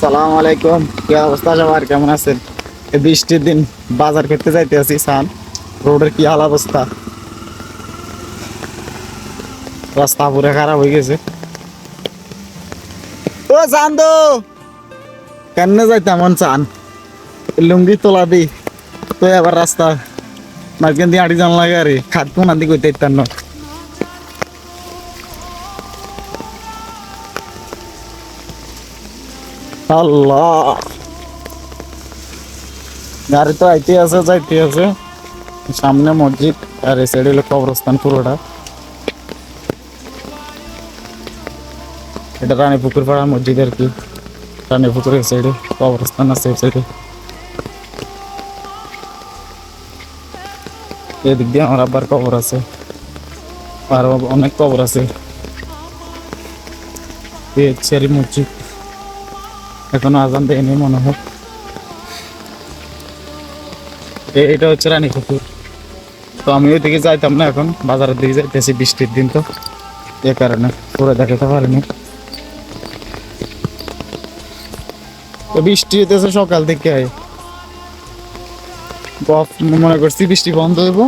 সালাম আলাইকুম। কি অবস্থা সবার? কেমন আছেন? বৃষ্টির দিন বাজার করতে যাইতে আছি, সান। রোডের কি হাল অবস্থা? রাস্তা পুরো খারাপ হয়ে গেছে। ও চান তো! কেন যাইতে এমন চান লুঙ্গি তোলা দি। তো এবার রাস্তা মাঝখান দিয়ে আড়ি জান লাগে আরে খাদ কোন দিকে হইতে ইত্যান্ন আল্লাহ। গাড়ি তো আইতে আছে, যাইতে আছে। সামনে মসজিদ আর এই সাইড হলো কবরস্থান পুরোটা। এটা রানী পুকুর পাড়া মসজিদ আর কি। রানী পুকুরের সাইডে কবরস্থান আছে এই সাইডে এদিক দিয়ে আমার আব্বার কবর আছে। আর অনেক কবর আছে। এই মসজিদ। এখনও আজান দেয়নি মনে হয়। এটা হচ্ছে রানী পুকুর তো আমি ওইদিকে যাইতাম না এখন, বাজারের দিকে যাইতেছি বৃষ্টির দিন তো। এ কারণে পুরো দেখাতে পারিনি। তো বৃষ্টি হইতেছে সকাল থেকে মনে করছি বৃষ্টি বন্ধ হইব,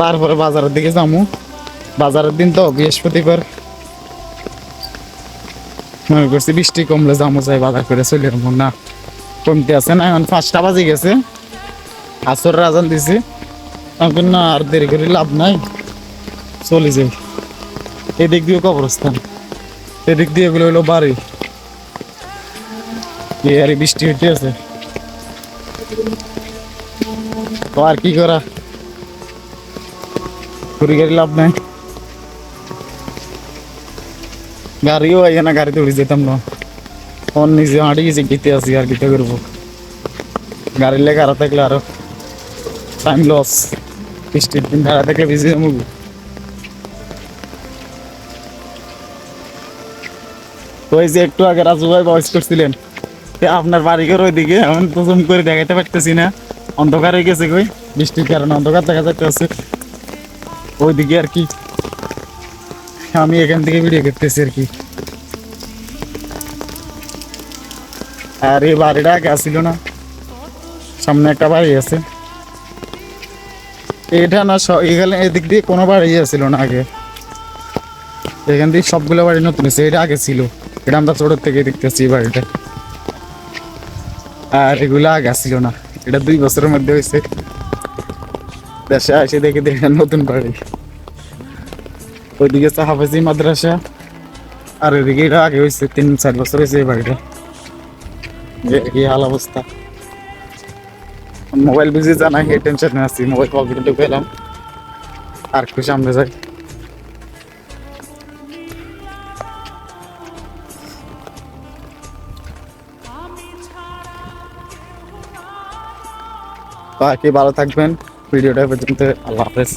তারপরে বাজারের দিকে যাব বাজারের দিন তো বৃহস্পতিবার। মনে করছি বৃষ্টি কমলে যাব যাই বাজার করে চলে যাব না। কমতে আছে না, এখন পাঁচটা বাজে গেছে। আসর রাজান দিছে। এখন না, আর দেরি করে লাভ নাই। চলে যাই। এদিক দিয়ে কবরস্থান। এদিক দিয়ে এগুলো হলো বাড়ি। বৃষ্টি হইতে আছে। তো আর কি করা? ঘুরি গাড়ি লাভ নাই। গাড়িও আই না, গাড়িতে উড়ে যেতাম না। ফোন নিজে হাঁটি গেছে গীতে আছি আর গীতে করব। গাড়ির লেগে আরও থাকলে আরও টাইম লস বৃষ্টির দিন ভাড়া থাকলে যাব। তো এই যে একটু আগে রাজু ভাই ভয়েস করছিলেন আপনার বাড়ি ঘর ওইদিকে এখন তো জুম করে দেখাইতে পারতেছি না। অন্ধকার হয়ে গেছে কই? বৃষ্টির কারণে অন্ধকার দেখা যাচ্ছে ওইদিকে আর কি আমি এখান থেকে ভিডিও করতেছি আর কি। আর এই বাড়িটা আগে আসছিল না। সামনে একটা বাড়ি আছে। এটা না এখানে এদিক দিয়ে কোনো বাড়ি ছিল না আগে। এখান দিয়ে সবগুলো বাড়ি নতুন হয়েছে, এটা আগে ছিল। এটা আমরা ছোটোর থেকে দেখতেছি এই বাড়িটা। আর এগুলো আগে ছিল না। এটা দুই বছরের মধ্যে হয়েছে। দেশে এসে দেখে দেখে নতুন বাড়ি। ওইদিকে সাহাফাজি মাদ্রাসা, আর এদিকে এটা আগে হয়েছে, তিন, চার বছর হয়েছে এই বাড়িটা। কি হাল অবস্থা। মোবাইল বুঝে জানা, এই টেনশনে আছি, মোবাইল পকেটে ঢুকে এলাম আর একটু সামনে যাই। তো আর কি, ভালো থাকবেন। ভিডিওটা পর্যন্ত, আল্লাহ হাফেজ।